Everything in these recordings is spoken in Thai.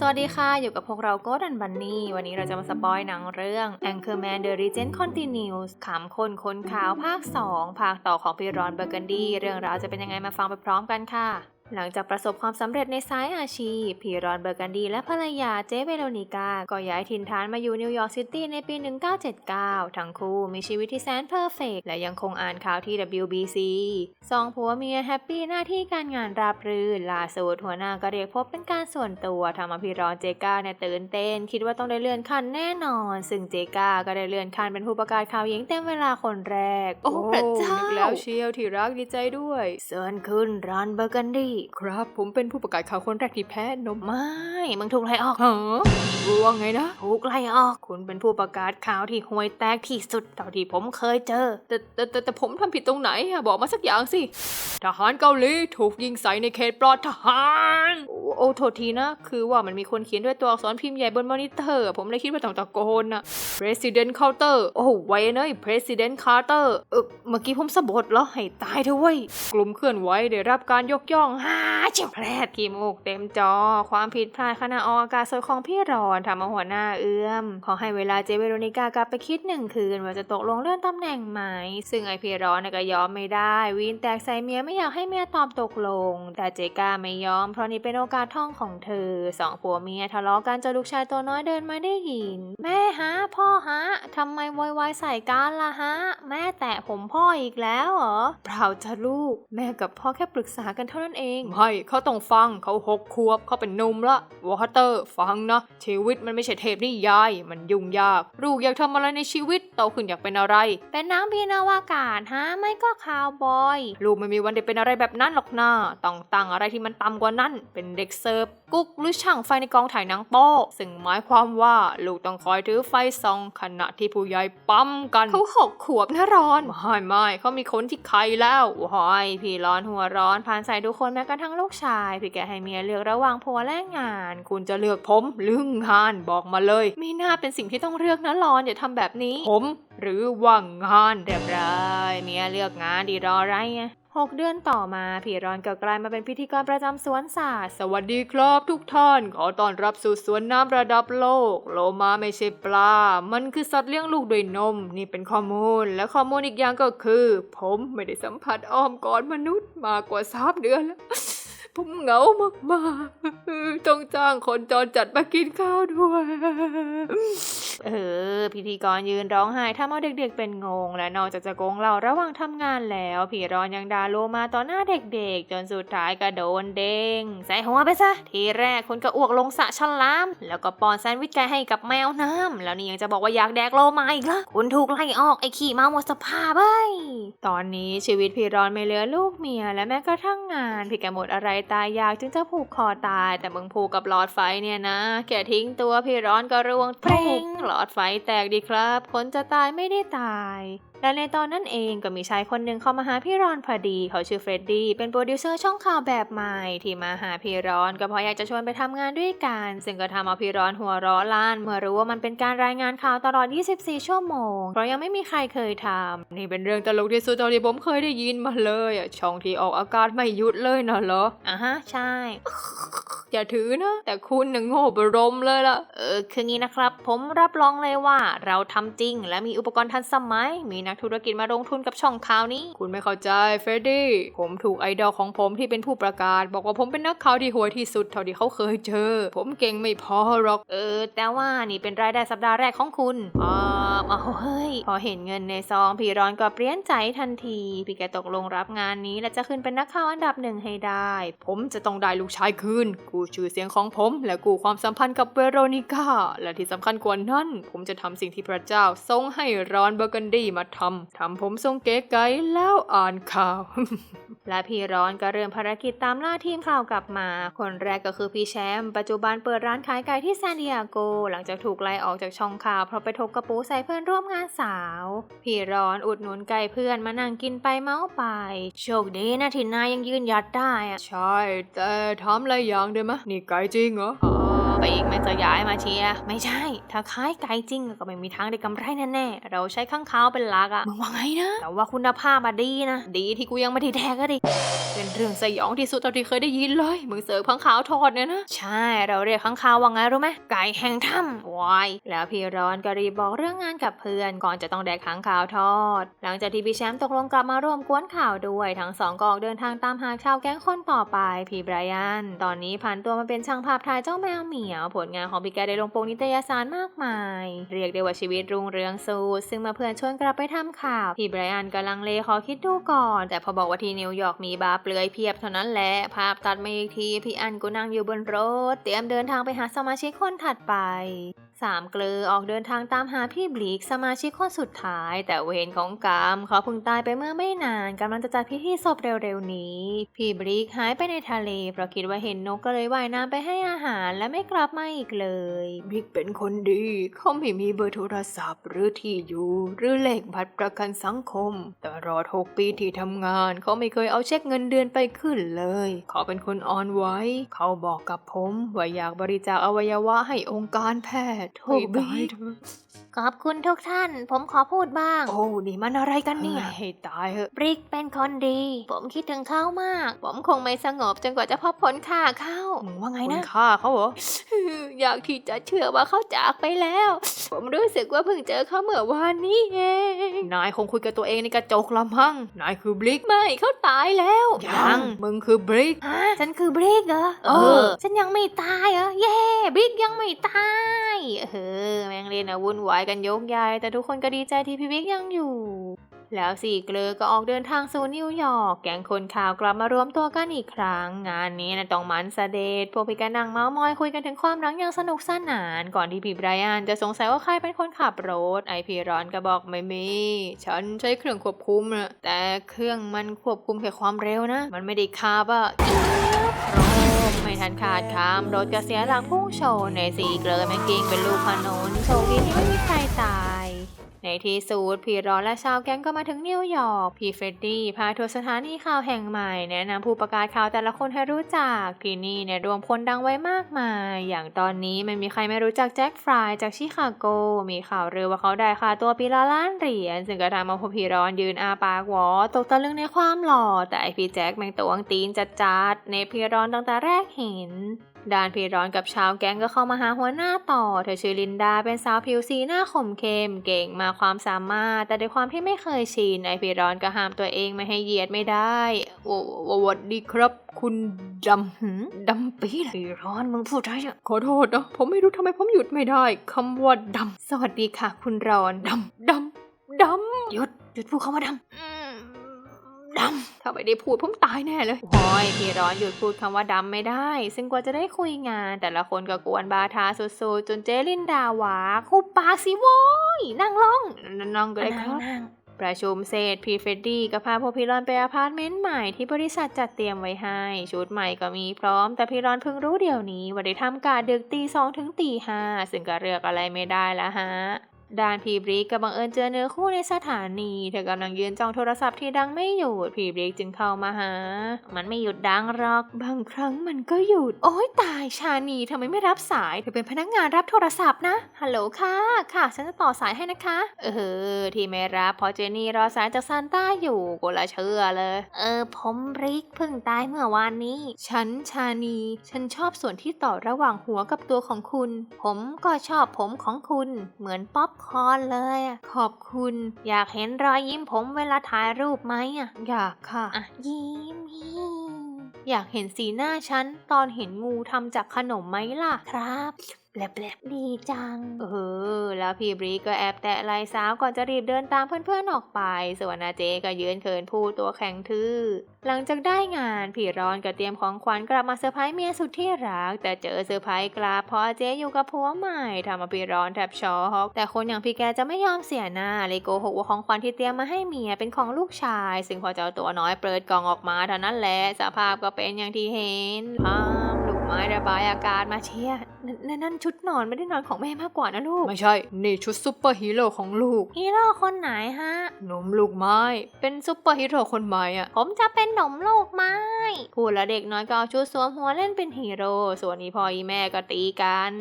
สวัสดีค่ะ อยู่กับพวกเราโกดันบันนี่ วันนี้เราจะมาสปอยหนังเรื่อง Anchorman The Regent Continues ขำคนค้นข่าวภาค 2 ภาคต่อของพี่รอนเบอร์กันดี เรื่องราวจะเป็นยังไงมาฟังไปพร้อมกันค่ะ หลังจากประสบความสำเร็จในสายอาชีพพี่รอนเบอร์กันดีและภรรยาเจเวโรนิกา ก็ย้ายถิ่นฐานมาอยู่นิวยอร์กซิตี้ในปี 1979 ทั้งคู่มีชีวิตที่แสนเพอร์เฟกและยังคงอ่านข่าวที่ WBC สองผัวเมียแฮปปี้หน้าที่การงานราบรื่นล่าสุดหัวหน้าก็เรียกพบเป็นการส่วนตัวทำเอาพี่รอนเจก้าเนี่ยตื่นเต้น คิดว่าต้องได้เลื่อนขั้นแน่นอน ซึ่งเจก้าก็ได้เลื่อนขั้นเป็นผู้ประกาศข่าวหญิงเต็มเวลาคนแรก โอ้พระเจ้านึกแล้วเชียวที่รักดีใจด้วยเซิร์นขึ้นรอนเบอร์กันดีครับ ผมเป็นผู้ประกาศข่าวคนแรกที่แพ้นม ไม่มึงถูกไล่ออกฮะว่าไงนะ ถูกไล่ออก คุณเป็นผู้ประกาศข่าวที่ห่วยแตกที่สุดเท่าที่ผมเคยเจอ แต่แต่แต่แต่ผมทำผิดตรงไหนอะบอกมาสักอย่างสิ ทหารเกาหลีถูกยิงใส่ในเขตปลอดทหารโอ้โอ้โทษทีนะ คือว่ามันมีคนเขียนด้วยตัวอักษรพิมพ์ใหญ่บนมอนิเตอร์ ผมเลยคิดว่าต้องตะโกนนะ President Carter โอ้ไว้เนย President Carter เออเมื่อกี้ผมสะบดเหรอให้ตายเถอะเว้ย กลุ่มเคลื่อนไหวได้รับการยกย่องฮ่าเจียวแพรดขี้มูกเต็มจอ ความผิดพลาดขณะออกอากาศสดของพี่รอนทำเอาหัวหน้าเอื้อม ขอให้เวลาเจเวโรนิกากลับไปคิดหนึ่งคืนว่าจะตกลงเลื่อนตำแหน่งไหม ซึ่งไอพี่รอนก็ยอมไม่ได้ วีนแตกใส่เมียไม่อยากให้เมียตอบตกลง แต่เจก้าไม่ยอม เพราะนี่เป็นโอกาสทองของเธอสองผัวเมียทะเลาะกันจนลูกชายตัวน้อยเดินมาได้ยิน แม่ฮะพ่อฮะทำไมโวยวายใส่กันล่ะฮะ แม่แตะผมพ่ออีกแล้วเหรอเปล่าจ้ะลูก แม่กับพ่อแค่ปรึกษากันเท่านั้นเองไม่เขาต้องฟังเขาหกขวบเขาเป็นหนุ่มละวอเตอร์ฟังนะชีวิตมันไม่ใช่เทพนิยาย มันยุ่งยาก ลูกอยากทำอะไรในชีวิตโตขึ้นอยากเป็นอะไร เป็นน้ำพีนาวากาศฮะไม่ก็คาวบอย ลูกไม่มีวันได้เป็นอะไรแบบนั้นหรอกนะต้องตั้งอะไรที่มันต่ำกว่านั้น เป็นเด็กเสิร์ฟกุ๊กหรือช่างไฟในกองถ่ายหนังโป๊ซึ่งหมายความว่าลูกต้องคอยถือไฟส่องขณะที่ผู้ใหญ่ปั๊มกันเขาหกขวบนะร้อนไม่ไม่เขามีคนที่ใครแล้วโอ้ยพี่ร้อนหัวร้อนผ่านใส่ทุกคนแม้กระทั่งลูกชายพี่แกให้เมียเลือกระหว่างผัวและงาน คุณจะเลือกผมหรืองานบอกมาเลย ไม่น่าเป็นสิ่งที่ต้องเลือกนะรอนอย่าทำแบบนี้ผม หรือว่างานเรียบร้อยเมียเลือกงานดีรอไรไงหกเดือนต่อมาพีรอนก็กลายมาเป็นพิธีกรประจำสวนสัตว์สวัสดีครับทุกท่าน ขอต้อนรับสู่สวนน้ำระดับโลก โลมาไม่ใช่ปลา มันคือสัตว์เลี้ยงลูกด้วยนม นี่เป็นข้อมูล และข้อมูลอีกอย่างก็คือ ผมไม่ได้สัมผัสอ้อมกอดมนุษย์มากกว่าสามเดือนแล้ว ผมเหงามากๆต้องจ้างคนจรจัดมากินข้าวด้วย เออ พิธีกรยืนร้องไห้ทำเอาเด็กๆเป็นงง และนอกจากจะโกงเราระหว่างทำงานแล้วพี่ร้อนยังด่าโลมาต่อหน้าเด็กๆ จนสุดท้ายก็โดนเด้งใส่หัวไปซะ ทีแรกคุณก็อ้วกลงสะฉลาม แล้วก็ปอนแซนด์วิชไก่ให้กับแมวน้ำแล้วนี่ยังจะบอกว่าอยากแดกโลมาอีกละคุณถูกไล่ออกไอ้ขี้เมาหมดสภาพเอ้ยตอนนี้ชีวิตพี่ร้อนไม่เหลือลูกเมียและแม้กระทั่งงานพี่แกหมดอะไรตายอยากจึงจะผูกคอตาย แต่มึงผูกกับหลอดไฟเนี่ยนะ แกทิ้งตัวพี่ร้อนก็ร่วงเปร่งหลอดไฟแตกดีครับ คนจะตายไม่ได้ตาย และในตอนนั้นเองก็มีชายคนหนึ่งเข้ามาหาพี่รอนพอดี เขาชื่อเฟรดดี้เป็นโปรดิวเซอร์ช่องข่าวแบบใหม่ ที่มาหาพี่รอนก็เพราะอยากจะชวนไปทำงานด้วยกัน ซึ่งก็ทำเอาพี่รอนหัวเร้อล้าน เมื่อรู้ว่ามันเป็นการรายงานข่าวตลอด 24 ชั่วโมง เพราะยังไม่มีใครเคยทำนี่เป็นเรื่องตลกที่สุดเท่าที่ผมเคยได้ยินมาเลยอะช่องที่ออกอากาศไม่หยุดเลยนะเหรออะฮะใช่อย่าถือนะ แต่คุณน่ะโง่บรมเลยล่ะ เออคืองี้นะครับ ผมรับรองเลยว่าเราทำจริง และมีอุปกรณ์ทันสมัยมีนักธุรกิจมาลงทุนกับช่องข่าวนี้ คุณไม่เข้าใจเฟรดดี้ผมถูกไอดอลของผมที่เป็นผู้ประกาศ บอกว่าผมเป็นนักข่าวที่ห่วยที่สุดเท่าที่เขาเคยเจอ ผมเก่งไม่พอหรอก เออ แต่ว่านี่เป็นรายได้สัปดาห์แรกของคุณอ๋อเอาเฮ้ย พอเห็นเงินในซองพี่ร้อนก็เปลี่ยนใจทันที พี่แกตกลงรับงานนี้และจะขึ้นเป็นนักข่าวอันดับหนึ่งให้ได้ ผมจะต้องได้ลูกชายคืน กูชื่อเสียงของผม และกูความสัมพันธ์กับเวโรนิก้า และที่สำคัญกว่านั้น ผมจะทำสิ่งที่พระเจ้าทรงให้รอนเบอร์กันดี้มาทำทำผมทรงเก๋ไก๋แล้วอ่านข่าว และพี่ร้อนก็เริ่มภารกิจตามล่าทีมข่าวกลับมา คนแรกก็คือพี่แชมป์ปัจจุบันเปิดร้านขายไก่ที่ซานดิเอโก หลังจากถูกไล่ออกจากช่องข่าวเพราะไปทบกระปูใส่เพื่อนร่วมงานสาว พี่ร้อนอุดหนุนไก่เพื่อนมานั่งกินไปเมาไป โชคดีนะที่นายยังยืนหยัดได้อะใช่แต่ทำอะไรอย่างได้ไหมนี่ไก่จริงเหรอ อ๋อไปอีกไม่จะย้ายมาเชียร์ไม่ใช่ ถ้าขายไก่จริงก็ไม่มีทางได้กำไรแน่ๆเราใช้ข้างคาวเป็นหลักอะมึงว่าไงนะแต่ว่าคุณภาพมาดีนะดีที่กูยังไม่ได้แดกก็ดิเป็นเรื่องสยองที่สุดเท่าที่เคยได้ยินเลยมึงเสิร์ฟข้างขาวทอดเนี่ยนะใช่ เราเรียกข้างคาวว่าไงรู้ไหมไก่แห่งถ้ำวายแล้วพี่ร้อนก็รีบบอกเรื่องงานกับเพื่อนก่อนจะต้องแดกข้างคาวทอด หลังจากที่พี่แชมป์ตกลงกลับมาร่วมกวนข่าวด้วยทั้งสองก็ออกเดินทางตามหาชาวแก๊งคนต่อไปพี่ไบรอันตอนนี้ผ่านตัวมาเป็นช่างภาพถ่ายเจ้าแมวเหมียวผลงานของพี่แกได้ลงปกนิตยสารมากมาย เรียกได้ว่าชีวิตรุ่งเรืองสุดซึ่งมาเพื่อนชวนกลับไปทำข่าวพี่ไบรอันกำลังเลขอคิดดูก่อน แต่พอบอกว่าที่นิวยอร์กมีบาร์เปลือยเพียบเท่านั้นแหละภาพตัดมาอีกทีพี่อันก็นั่งอยู่บนรถ เตรียมเดินทางไปหาสมาชิกคนถัดไป สามเกลือออกเดินทางตามหาพี่บลีกสมาชิกคนสุดท้าย แต่เวรของกรรมเขาเพิ่งตายไปเมื่อไม่นานกำลังจะจัดพิธีศพเร็วๆนี้ พี่บลีกหายไปในทะเลเพราะคิดว่าเห็นนกก็เลยว่ายน้ำไปให้อาหารและไม่กลับมาอีกเลยบิ๊กเป็นคนดีเขาไม่มีเบอร์โทรศัพท์ หรือที่อยู่ หรือเลขบัตรประกันสังคมตลอดหกปีที่ทำงาน เขาไม่เคยเอาเช็คเงินเดือนไปขึ้นเลย เขาเป็นคนอ่อนไหวเขาบอกกับผมว่าอยากบริจาคอวัยวะให้องค์การแพทย์ that. Oh, Wait, God. ขอบคุณทุกท่าน ผมขอพูดบ้าง โอ้ นี่มันอะไรกันเนี่ยให้ตายเหอะบริกเป็นคนดี ผมคิดถึงเขามาก ผมคงไม่สงบจนกว่าจะพบผลค่าเขามึงว่าไงนะฆ่าเขาเหรอ อยากที่จะเชื่อว่าเขาจากไปแล้ว ผมรู้สึกว่าเพิ่งเจอเขาเมื่อวานนี้เอง นายคงคุยกับตัวเองในกระจกละมั้ง นายคือบลิกไม่เขาตายแล้ว ยัง มึงคือบลิกฮะฉันคือบริกเหรอ เออ ฉันยังไม่ตายเหรอ เย่บริกยังไม่ตาย เออ แม่งเรียนอาวุ่นวายกันยกใหญ่แต่ทุกคนก็ดีใจที่พี่บิ๊กยังอยู่ แล้วสี่เกลือก็ออกเดินทางสู่นิวยอร์กแก๊งคนข่าวกลับมารวมตัวกันอีกครั้ง งานนี้นะต้องมันสเดดพวกพี่ก็นั่งเมาส์มอยคุยกันถึงความรักอย่างสนุกสนาน ก่อนที่พี่ไบรอันจะสงสัยว่าใครเป็นคนขับรถไอพี่ร้อนก็บอกไม่มีฉันใช้เครื่องควบคุมนะแต่เครื่องมันควบคุมแค่ความเร็วนะ มันไม่ได้คาบอะ โรมไม่ทันขาดคำรถก็เสียหลักพุ่งชนในสีเกลือแมงกิงเป็นลูกขนุนโชคดีที่ไม่มีใครตาย ในที่สุดพี่รอนและชาวแก๊งก็มาถึงนิวยอร์กพี่เฟรดดี้พาทัวร์สถานีข่าวแห่งใหม่ แนะนำผู้ประกาศข่าวแต่ละคนให้รู้จักที่นี่เนี่ยรวมคนดังไว้มากมาย อย่างตอนนี้ไม่มีใครไม่รู้จักแจ็คฟรายจากชิคาโก มีข่าวเรือว่าเขาได้ค่าตัวปีละล้านเหรียญซึ่งก็ทำเอาพี่รอนยืนอาปากหวอตกตะลึงในความหล่อ แต่ไอพี่แจ็คแม่งตวงตีนจัดๆในพี่รอนตั้งแต่แรกเห็น ดานพีร้อนกับชาวแก๊งก็เข้ามาหาหัวหน้าต่อ เธอชื่อลินดาเป็นสาวผิวสีหน้าขมเข้มเก่งมาความสามารถ แต่ด้วยความที่ไม่เคยชินไอพีร้อนก็ห้ามตัวเองไม่ให้เหยียดไม่ได้ โอ้วัสดีครับ คุณดำหืดำปีเลยพี่ร้อนมึงพูดได้เหรอขอโทษนะผมไม่รู้ทำไมผมหยุดไม่ได้คำว่าดำสวัสดีค่ะ คุณร้อนดำดำดำหยุดหยุดพูดคำว่าดำ ดำถ้าไม่ได้พูดผมตายแน่เลยโอ้ยพี่ร้อนหยุดพูดคำว่าดำไม่ได้ ซึ่งกว่าจะได้คุยงาน แต่ละคนก็กวนบาทาสุดๆจนเจลินดาวาคุบปากสิโว้ยนั่งลงน้องก็ได้ครับนั่งๆประชุมเสร็จพี่เฟรดดี้ก็พาพวกพี่รอนไปอพาร์ตเมนต์ใหม่ที่บริษัทจัดเตรียมไว้ให้ ชุดใหม่ก็มีพร้อม แต่พี่รอนเพิ่งรู้เดี๋ยวนี้ว่าได้ทำการดึกตีสองถึงตีห้าซึ่งก็เลือกอะไรไม่ได้แล้วฮะ ด้านพีบริกก็บังเอิญเจอเนื้อคู่ในสถานีเธอกำลังยืนจ้องโทรศัพท์ที่ดังไม่หยุดพีบริกจึงเข้ามาหา มันไม่หยุดดังหรอก บางครั้งมันก็หยุด โอ้ยตายชานีทำไมไม่รับสายเธอเป็นพนักงานรับโทรศัพท์นะฮัลโหลค่ะค่ะ ฉันจะต่อสายให้นะคะ เออ ที่ไม่รับเพราะเจนี่รอสายจากซานต้าอยู่กูละเชื่อเลย เออ ผมบริกเพิ่งตายเมื่อวานนี้ ฉันชานี ฉันชอบส่วนที่ต่อระหว่างหัวกับตัวของคุณ ผมก็ชอบผมของคุณเหมือนป๊อปคอร์นเลยอะขอบคุณ อยากเห็นรอยยิ้มผมเวลาถ่ายรูปไหมอะอยากค่ะอะยิ้มยิ้มอยากเห็นสีหน้าฉันตอนเห็นงูทำจากขนมไหมล่ะครับ แปลบๆดีจัง เออ แล้วพี่บรีก็แอบแตะไหลสาวก่อนจะรีบเดินตามเพื่อนๆออกไป ส่วนอาเจก็ยืนเขินพูดตัวแข็งทื่อ หลังจากได้งานพี่ร้อนก็เตรียมของขวัญกลับมาเซอร์ไพรส์เมียสุดที่รัก แต่เจอเซอร์ไพรส์กลับเพราะอาเจอยู่กับผัวใหม่ทำเอาพี่ร้อนแทบช็อกแต่คนอย่างพี่แกจะไม่ยอมเสียหน้าเลยโกหกว่าของขวัญที่เตรียมมาให้เมียเป็นของลูกชาย ซึ่งพอเจ้าตัวน้อยเปิดกล่องออกมาเท่านั้นแหละสภาพก็เป็นอย่างที่เห็นพามลูก ไม้ระบายอากาศมาเชียร์นนนั่นชุดนอนไม่ได้นอนของแม่มากกว่านะลูก ไม่ใช่ นี่ชุดซุปเปอร์ฮีโร่ของลูก ฮีโร่คนไหนฮะ หนมลูกไม้ เป็นซุปเปอร์ฮีโร่คนใหม่อะ ผมจะเป็นหนมลูกไม้ พูดแล้วเด็กน้อยก็เอาชุดสวมหัวเล่นเป็นฮีโร่ ส่วนอีพ่ออีแม่ก็ตีกัน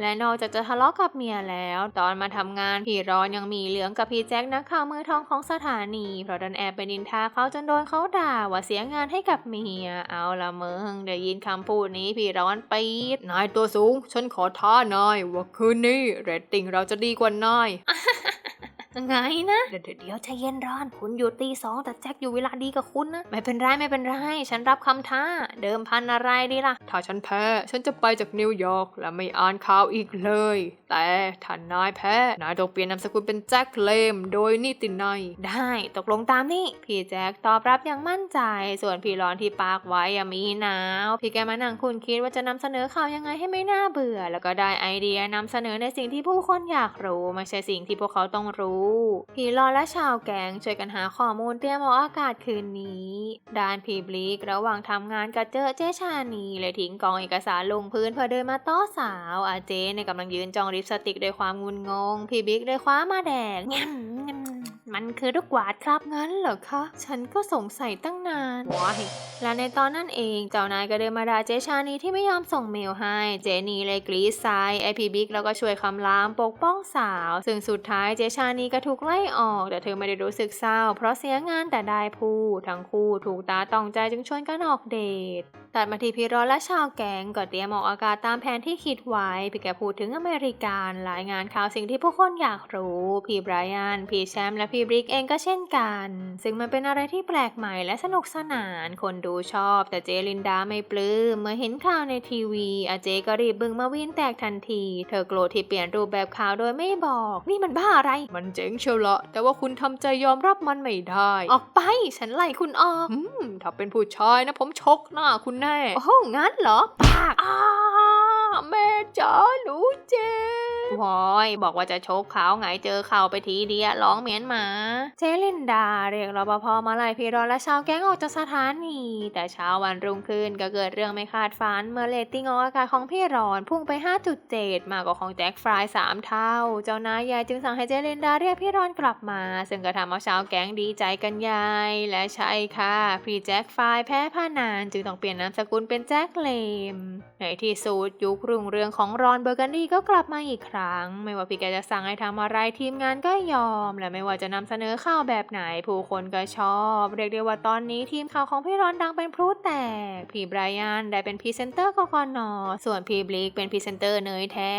และนอกจากจะทะเลาะกับเมียแล้ว ตอนมาทำงานพี่ร้อนยังมีเหลืองกับพี่แจ็คนักข่าวมือทองของสถานีเพราะดันแอบไปนินทาเขาจนโดนเขาด่าว่าเสียงานให้กับเมีย เอาละมึงได้ยินคำพูดนี้พี่ร้อนปี๊ดนายตัวสูง ฉันขอท้านายว่าคืนนี้เรตติ้งเราจะดีกว่านาย ไงนะ เดี๋ยวเดี๋ยวใจเย็นร้อน คุณอยู่ตีสองแต่แจ็คอยู่เวลาดีกับคุณนะ ไม่เป็นไรไม่เป็นไร ฉันรับคำท้า เดิมพันอะไรดีล่ะ ถ้าฉันแพ้ ฉันจะไปจากนิวยอร์กและไม่อ่านข่าวอีกเลย แต่ถ้านายแพ้ นายต้องเปลี่ยนนามสกุลเป็นแจ็คเลม โดยนิตินัยได้ตกลงตามนี่ พี่แจ็คตอบรับอย่างมั่นใจ ส่วนพี่ร้อนที่ปากไว้อะมีหนาว พี่แกมานั่งคุณคิดว่าจะนำเสนอข่าวยังไงให้ไม่น่าเบื่อ แล้วก็ได้ไอเดียนำเสนอในสิ่งที่ผู้คนอยากรู้ไม่ใช่สิ่งที่พวกเขาต้องรู้ผีรอนและชาวแกงช่วยกันหาข้อมูลเตรียมออกอากาศคืนนี้ ด้านพีบลิกระหว่างทำงานกับเจอเจชานีเลยทิ้งกองเอกสารลงพื้นเพื่อเดินมาต้อสาวอาเจในกำลังยืนจ้องลิปสติกด้วยความงุนงงพี่บิ๊กเลยคว้ามาแดกงั้นงั้น มันคือลูกกวาดครับงั้นเหรอคะ ฉันก็สงสัยตั้งนานว้ายและในตอนนั้นเองเจ้านายก็เดินมาด่าเจชานีที่ไม่ยอมส่งเมลให้ เจนีเลยกรีดไซไอพีบิ๊กแล้วก็ช่วยคำรามปกป้องสาว ซึ่งสุดท้ายเจชานีก็ถูกไล่ออก แต่เธอไม่ได้รู้สึกเศร้า เพราะเสียงานแต่ได้ผู้ทั้งคู่ถูกตาต้องใจจึงชวนกันออกเดท ตัดมาที่พี่รอนและชาวแก๊งก็เตรียมออกอากาศตามแผนที่คิดไว้พี่แกพูดถึงอเมริกันรายงานข่าวสิ่งที่ผู้คนอยากรู้ พี่ไบรอัน พี่แชมป์และพี่บริกเองก็เช่นกัน ซึ่งมันเป็นอะไรที่แปลกใหม่และสนุกสนาน คนดูชอบ แต่เจลินดาไม่ปลื้มเมื่อเห็นข่าวในทีวี อาเจก็รีบบึงมาวินแตกทันที เธอโกรธที่เปลี่ยนรูปแบบข่าวโดยไม่บอก นี่มันบ้าอะไร มันเจ๋งเชียวละแต่ว่าคุณทำใจยอมรับมันไม่ได้ ออกไป ฉันไล่คุณออกอืมถ้าเป็นผู้ชายนะผมชกหน้าคุณแน่ โอ้โหงั้นเหรอปากอ้า แม่จ๋าหนูเจ็บวอยบอกว่าจะโชกเขาไงเจอเข่าไปทีเดียวร้องเหมียนหมา เจลินดาเรียกรปภมาไล่พี่รอนและชาวแก๊งออกจากสถานี แต่เช้าวันรุ่งขึ้นก็เกิดเรื่องไม่คาดฝัน เมื่อเรตติ้งออกอากาศของพี่รอนพุ่งไป 5.7 มากกว่าของแจ็คฟราย3เท่า เจ้านายใหญ่จึงสั่งให้เจลินดาเรียกพี่รอนกลับมา ซึ่งก็ทำเอาชาวแก๊งดีใจกันใหญ่และใช่ค่ะพี่แจ็คฟรายแพ้ผ้านานจึงต้องเปลี่ยนนามสกุลเป็นแจ็คเลม ในที่สุดยุครุ่งเรืองของรอนเบอร์กันดี้ก็กลับมาอีกครั้ง ไม่ว่าพี่แกจะสั่งให้ทำอะไรทีมงานก็ยอม และไม่ว่าจะนำเสนอข่าวแบบไหนผู้คนก็ชอบ เรียกได้ว่าตอนนี้ทีมข่าวของพี่รอนดังเป็นพลุแตก พี่ไบรอันได้เป็นพรีเซนเตอร์กกนส่วนพี่บลิกเป็นพรีเซนเตอร์เนยแท้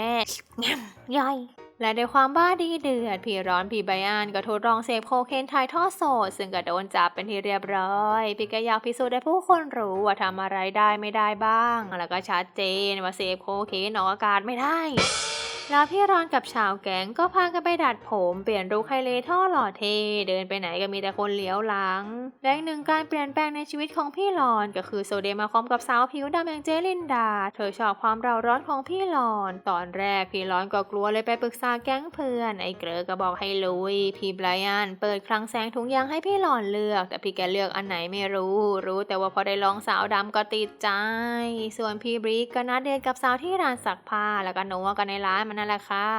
ย่อย และด้วยความบ้าดีเดือดพี่ร้อนพี่ไบอันก็ทดลองเสพโคเคนถ่ายทอดสด ซึ่งก็โดนจับเป็นที่เรียบร้อย พี่ก็อยากพิสูจน์ให้ผู้คนรู้ว่าทำอะไรได้ไม่ได้บ้าง แล้วก็ชัดเจนว่าเสพโคเคนออกอากาศไม่ได้ แล้วพี่รอนกับชาวแก๊งก็พากันไปดัดผมเปลี่ยนรูไฮเลท่อหล่อเท เดินไปไหนก็มีแต่คนเลี้ยวหลังและอีกหนึ่งการเปลี่ยนแปลงในชีวิตของพี่รอนก็คือโซเดียมมาคอมกับสาวผิวดำอย่างเจลินดา เธอชอบความเร่าร้อนของพี่รอน ตอนแรกพี่รอนก็กลัวเลยไปปรึกษาแก๊งเพื่อนไอ้เกรอก็บอกให้ลุย พี่ไบรอันเปิดคลังแสงถุงยางให้พี่รอนเลือก แต่พี่แกเลือกอันไหนไม่รู้ รู้แต่ว่าพอได้ลองสาวดำก็ติดใจ ส่วนพี่บริกก็นัดเดทกับสาวที่ร้านซักผ้าแล้วก็นัวกันในร้านมันนั่นแหละค่ะ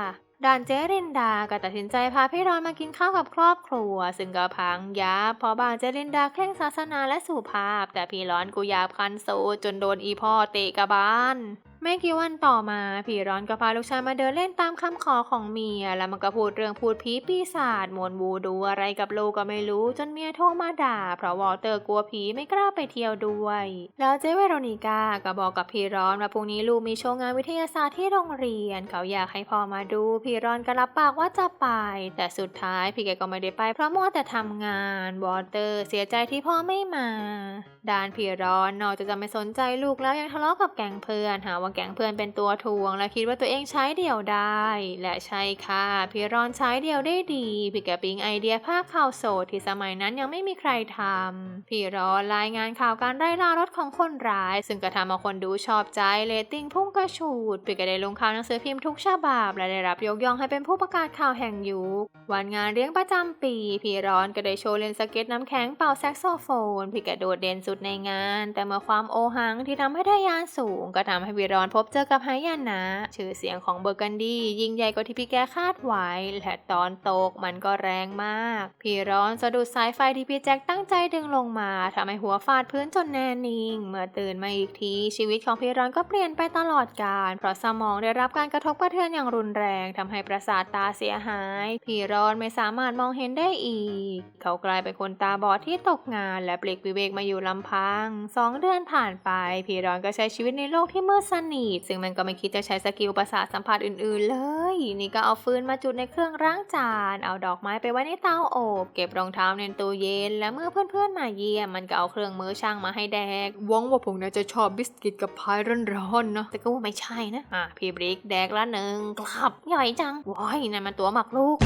ด่านเจรินดาก็ตัดสินใจพาพี่รอนมากินข้าวกับครอบครัว ซึ่งก็พังยับเพราะบ้านเจรินดาเคร่งศาสนาและสุภาพ แต่พี่ร้อนกูยาบคันโซจนโดนอีพ่อเตะกระบาล ไม่กี่วันต่อมาพีร้อนก็พาลูกชายมาเดินเล่นตามคำขอของเมีย แล้วมันก็พูดเรื่องพูดผีปีศาจมวนวูดูอะไรกับลูกก็ไม่รู้จนเมียโทรมาด่า เพราะวอลเตอร์กลัวผีไม่กล้าไปเที่ยวด้วย แล้วเจเวโรนิก้าก็บอกกับพีร้อนว่าพรุ่งนี้ลูกมีโชว์งานวิทยาศาสตร์ที่โรงเรียน เขาอยากให้พ่อมาดูพีร้อนก็รับปากว่าจะไป แต่สุดท้ายพี่แกก็ไม่ได้ไปเพราะมัวแต่ทำงานวอลเตอร์เสียใจที่พ่อไม่มาด้านพีร้อนนอกจากจะไม่สนใจลูกแล้วยังทะเลาะกับแก๊งเพื่อนหาว่าแก๊งเพื่อนเป็นตัวทวง และคิดว่าตัวเองใช้เดี่ยวได้ และใช่ค่ะ พี่รอนใช้เดี่ยวได้ดี พี่แกปิงไอเดียภาคข่าวโสดที่สมัยนั้นยังไม่มีใครทำ พี่รอนรายงานข่าวการไล่ล่ารถของคนร้าย ซึ่งก็ทำเอาคนดูชอบใจเรตติ้งพุ่งกระฉูด พี่ก็ได้ลงข่าวหนังสือพิมพ์ทุกฉบับ และได้รับยกย่องให้เป็นผู้ประกาศข่าวแห่งยุค วันงานเลี้ยงประจำปี พี่รอนก็ได้โชว์เล่นสเก็ตน้ำแข็งเป่าแซกโซโฟน พี่แกโดดเด่นสุดในงาน แต่เมื่อความโอหังที่ทำให้ทะยานสูง ก็ทำให้พี่รอนพบเจอกับไฮยานะชื่อเสียงของเบอร์กันดียิ่งใหญ่กว่าที่พี่แกคาดไว้และตอนตกมันก็แรงมาก พี่ร้อนสะดุดสายไฟที่พี่แจ็คตั้งใจดึงลงมาทำให้หัวฟาดพื้นจนแน่นิ่ง เมื่อตื่นมาอีกที ชีวิตของพี่ร้อนก็เปลี่ยนไปตลอดกาลเพราะสมองได้รับการกระทบกระเทือนอย่างรุนแรงทำให้ประสาทตาเสียหาย พี่ร้อนไม่สามารถมองเห็นได้อีก เขากลายเป็นคนตาบอดที่ตกงาน และเปลีกวิเวกมาอยู่ลำพังสองเดือนผ่านไป พี่ร้อนก็ใช้ชีวิตในโลกที่มืดสนิท ซึ่งมันก็ไม่คิดจะใช้สกิลประสาทสัมผัสอื่นๆเลย นี่ก็เอาฟืนมาจุดในเครื่องล้างจาน เอาดอกไม้ไปไว้ในเตาอบ เก็บรองเท้าในตู้เย็น และเมื่อเพื่อนๆมาเยี่ยม มันก็เอาเครื่องมือช่างมาให้แดกหวังว่าพวกนาจะชอบบิสกิตกับพายร้อนๆนะแต่ก็ว่าไม่ใช่นะ อะพี่บริกแดกละหนึ่งกลับย่อยจังว้ายนั่นมันตัวหมักลูก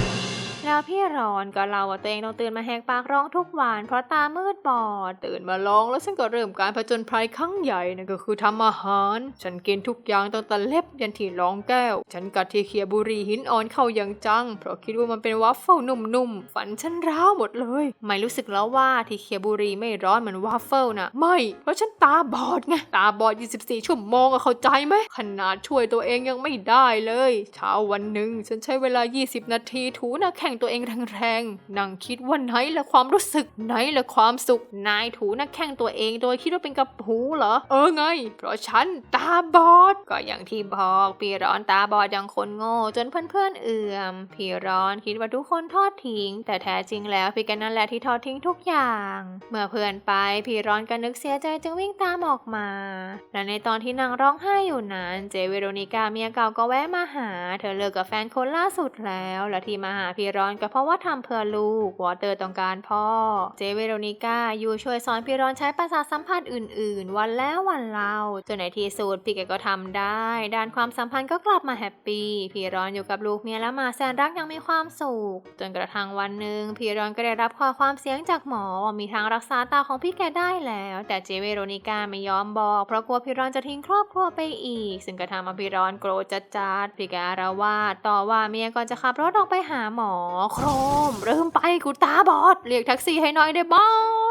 แล้วพี่รอนก็เล่าว่าตัวเองต้องตื่นมาแหกปากร้องทุกวัน เพราะตามืดบอด ตื่นมาลองแล้วฉันก็เริ่มการผจญภัยครั้งใหญ่นั่นก็คือทำอาหาร ฉันกินทุกอย่างตั้งแต่เล็บยันที่รองแก้ว ฉันกัดที่เคียบุรีหินอ่อนเข้าอย่างจัง เพราะคิดว่ามันเป็นวัฟเฟิลนุ่มๆ ฝันฉันร้าวหมดเลย ไม่รู้สึกแล้วว่าที่เคียบุรีไม่ร้อนเหมือนวาฟเฟิลนะไม่ เพราะฉันตาบอดไง ตาบอด 24 ชั่วโมงอะเข้าใจไหม ขนาดช่วยตัวเองยังไม่ได้เลย เช้าวันหนึ่งฉันใช้เวลา 20 นาทีถูหน้าแข่งตัวเองแรงๆนั่งคิดว่าไหนละความรู้สึกไหนละความสุข นายถูหน้าแข้งตัวเองโดยคิดว่าเป็นกระหูเหรอ เออไง เพราะฉันตาบอด ก็อย่างที่บอกพี่ร้อนตาบอดอย่างคนโง่จนเพื่อนๆเอื่อม พี่ร้อนคิดว่าทุกคนทอดทิ้ง แต่แท้จริงแล้วพี่กันนั่นแหละที่ทอดทิ้งทุกอย่าง เมื่อเพื่อนไปพี่ร้อนก็นึกเสียใจจึงวิ่งตามออกมา และในตอนที่นางร้องไห้อยู่นั้น เจเวโรนิกาเมียเก่าก็แวะมาหา เธอเลิกกับแฟนคนล่าสุดแล้ว และที่มาหาพี่ร้อนก็เพราะว่าทำเพื่อลูกวอเตอร์ต้องการพ่อ เจเวโรนิกาอยู่ช่วยสอนพี่ร้อนใช้ประสาสัมผัสอื่น ๆ วันแล้ววันเล่าจนในที่สุดพี่แกก็ทำได้ ด้านความสัมพันธ์ก็กลับมาแฮปปี้พี่ร้อนอยู่กับลูกเมียและมาแสนรักยังมีความสุขจนกระทั่งวันหนึ่งพี่ร้อนก็ได้รับข้อความเสียงจากหมอว่ามีทางรักษาตาของพี่แกได้แล้ว แต่เจเวโรนิกาไม่ยอมบอกเพราะกลัวพี่ร้อนจะทิ้งครอบครัวไปอีก ซึ่งก็ทำให้พี่ร้อนโกรธจัดๆพี่แกอาละวาดต่อว่าเมียก่อนจะขับรถออกไปหาหมอโครมเริ่มไปกูตาบอด เรียกแท็กซี่ให้หน่อยได้บ้าง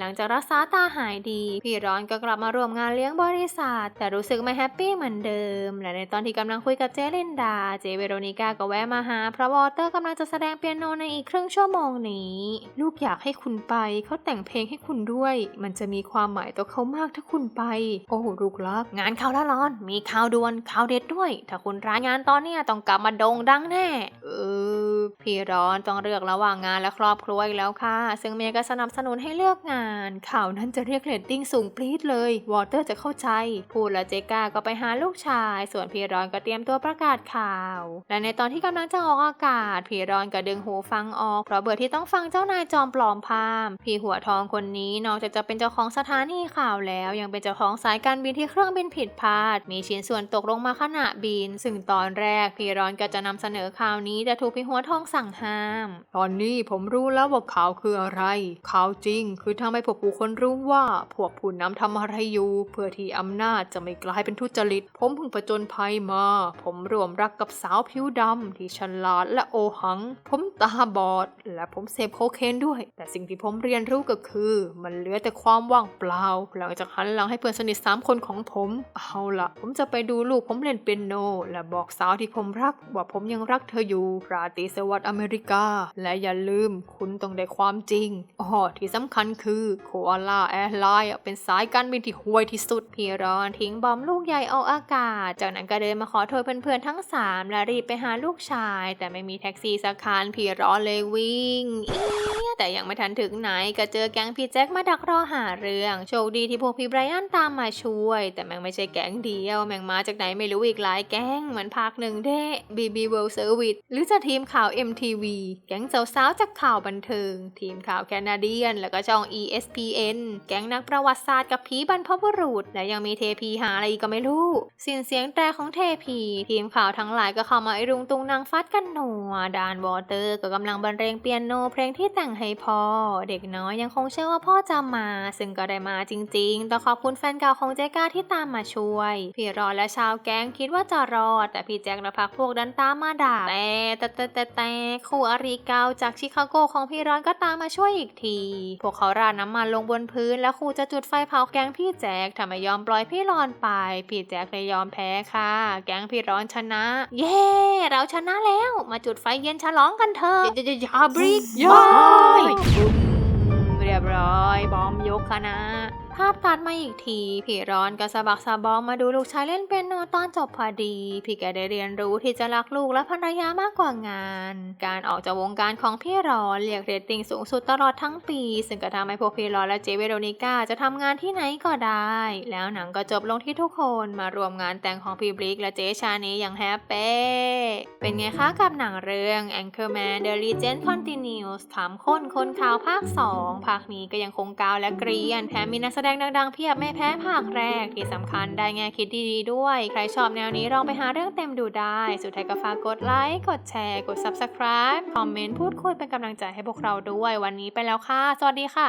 หลังจากรักษาตาหายดี พี่ร้อนก็กลับมาร่วมงานเลี้ยงบริษัท แต่รู้สึกไม่แฮปปี้เหมือนเดิม และในตอนที่กำลังคุยกับเจลินดา เจเวโรนิกาก็แวะมาหา เพราะวอเตอร์กำลังจะแสดงเปียโนในอีกครึ่งชั่วโมงนี้ ลูกอยากให้คุณไป เขาแต่งเพลงให้คุณด้วย มันจะมีความหมายต่อเขามากถ้าคุณไป โอ้ลูกรัก งานเขาวละร้อน มีข่าวด่วนข่าวเด็ดด้วย ถ้าคุณรายงานตอนเนี้ยต้องกลับมาโด่งดังแน่ เออ พี่ร้อนต้องเลือกระหว่างงานและครอบครัวอีกแล้วค่ะ ซึ่งเมียก็สนับสนุนให้เลือกงาน ข่าวนั้นจะเรียกเรตติ้งสูงปรี๊ดเลย วอเตอร์จะเข้าใจ พูดแล้วเจก้าก็ไปหาลูกชาย ส่วนพี่ร้อนก็เตรียมตัวประกาศข่าว และในตอนที่กำลังจะออกอากาศ พี่ร้อนก็ดึงหูฟังออก เพราะเบื่อที่ต้องฟังเจ้านายจอมปลอมพาม พี่หัวทองคนนี้นอกจากจะเป็นเจ้าของสถานีข่าวแล้ว ยังเป็นเจ้าของสายการบินที่เครื่องบินผิดพลาด มีชิ้นส่วนตกลงมาขณะบิน ซึ่งตอนแรกพี่ร้อนก็จะนำเสนอข่าวนี้แต่ถูกพี่หัวทองสั่งห้าม ตอนนี้ผมรู้แล้วว่าข่าวคืออะไร ข่าวจริง คือทำให้พวกผู้คนรู้ว่าพวกผู้นำทำอะไรอยู่ เพื่อที่อำนาจจะไม่กลายเป็นทุจริต ผมเพิ่งผจญภัยมา ผมร่วมรักกับสาวผิวดำที่ฉลาดและโอหัง ผมตาบอด และผมเสพโคเคนด้วย แต่สิ่งที่ผมเรียนรู้ก็คือ มันเหลือแต่ความว่างเปล่า หลังจากหันหลังให้เพื่อนสนิทสามคนของผม เอาละผมจะไปดูลูกผมเล่นเปียโน และบอกสาวที่ผมรักว่าผมยังรักเธออยู่ราตรีสวัสดิ์อเมริกา และอย่าลืมคุณต้องได้ความจริงอ๋อที่สำคัญคือโคอาล่าแอร์ไลน์เป็นสายการบินที่ห่วยที่สุด พี่รอนทิ้งบอมลูกใหญ่ออกอากาศ จากนั้นก็เดินมาขอโทษเพื่อนๆทั้งสามและรีบไปหาลูกชาย แต่ไม่มีแท็กซี่สักคันพี่รอนเลยวิ่งแต่ยังไม่ทันถึงไหนก็เจอแก๊งพี่แจ็คมาดักรอหาเรื่องโชคดีที่พวกพี่ไบรอันตามมาช่วย แต่แม่งไม่ใช่แก๊งเดียว แม่งมาจากไหนไม่รู้อีกหลายแก๊งเหมือนภาคหนึ่งเด้ BB World Service หรือจะทีมข่าว MTV แก๊งสาวๆจากข่าวบันเทิง ทีมข่าวแคนาเดียน แล้วก็ช่อง ESPN แก๊งนักประวัติศาสตร์กับผีบรรพบุรุษ และยังมีเทพีหาอะไรอีกก็ไม่รู้สิ้นเสียงแตรของเทพี ทีมข่าวทั้งหลายก็เข้ามาไอรุงตุงนางฟัดกันหนัวดานวอเตอร์ก็กำลังบรรเลงเปียโนเพลงที่แต่งให้พ่อ เด็กน้อยยังคงเชื่อว่าพ่อจะมา ซึ่งก็ได้มาจริงๆต้องขอบคุณแฟนเก่าของเจก้าที่ตามมาช่วยพี่รอดและชาวแก๊งคิดว่าจะรอด แต่พี่แจ็คและพักพวกดันตามมาด่าแต่แต่แต่แต่แต่แต่คู่อริเกาจากชิคาโกของพี่ร้อนก็ตามมาช่วยอีกที พวกเขาราดน้ำมันลงบนพื้น แล้วครูจะจุดไฟเผาแก๊งพี่แจ็คทำไมยอมปล่อยพี่ร้อนไป พี่แจ็คเลยยอมแพ้ค่ะ แก๊งพี่ร้อนชนะ เย้ เราชนะแล้ว มาจุดไฟเย็นฉลองกันเถอะอย่าอย่าอย่าบริกย้ย้ออยยบุ้มเรียบร้อย บอมยกคณะ ภาพตัดมาอีกทีพี่ร้อนก็สะบักสะบอมมาดูลูกชายเล่นเปียโนตอนจบพอดี พี่แกได้เรียนรู้ที่จะรักลูกและภรรยามากกว่างาน การออกจากวงการของพี่ร้อนเรียกเรตติ้งสูงสุดตลอดทั้งปี ซึ่งก็ทำให้พวกพี่ร้อนและเจเวโรนิก้าจะทำงานที่ไหนก็ได้ แล้วหนังก็จบลงที่ทุกคนมารวมงานแต่งของพี่บริกและเจชานีอย่างแฮปปี้เป็นไงคะกับหนังเรื่อง Anchorman The Legend Continues ถามคนคนข่าวภาค 2 ภาคนี้ก็ยังคงกาวและเกรียนแถมมีนักแสดงดังๆเพียบไม่แพ้ภาคแรก ที่สำคัญได้แง่คิดดีๆด้วย ใครชอบแนวนี้ลองไปหาเรื่องเต็มดูได้ สุดท้ายก็ฝากกดไลค์ กดแชร์ กด Subscribe คอมเมนต์ พูดคุยเป็นกำลังใจให้พวกเราด้วย วันนี้ไปแล้วค่ะ สวัสดีค่ะ